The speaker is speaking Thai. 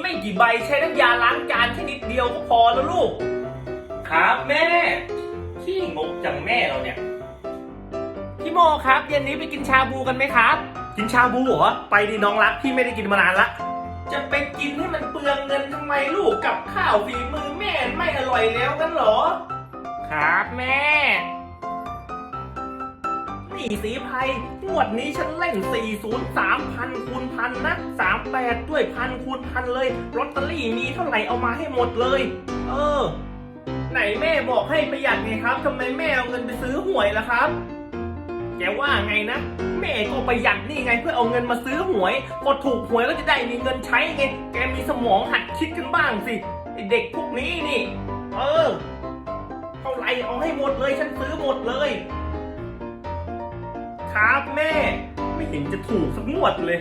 ไม่กี่ใบใช้น้ำยาล้างจานแค่นิดเดียวก็พอแล้วลูก ครับแม่ขี้งกจังแม่เราเนี่ย พี่โมครับ เย็นนี้ไปกินชาบูกันไหมครับ กินชาบูเหรอ ไปดีน้องรักพี่ไม่ได้กินมานานละ จะไปกินให้มันเปลืองเงินทำไมลูกกับข้าวฝีมือแม่ไม่อร่อยแล้วกันเหรอ ครับแม่ นี่สีไพงวดนี้ฉันเล่น 40 3,000คูณพันนะ 38 ด้วยพันคูณพันเลยลอตเตอรี่มีเท่าไหร่เอามาให้หมดเลย เออ ไหนแม่บอกให้ประหยัดไงครับทำไมแม่เอาเงินไปซื้อหวยล่ะครับแกว่าไงนะ แม่ก็ประหยัดนี่ไงเพื่อเอาเงินมาซื้อหวยพอถูกหวยก็จะได้มีเงินใช้ไง แกมีสมองหัดคิดกันบ้างสิเด็กพวกนี้นี่ เออเท่าไหร่เอาให้หมดเลยฉันซื้อหมดเลย ครับแม่ ไม่เห็นจะถูกสักงวดเลย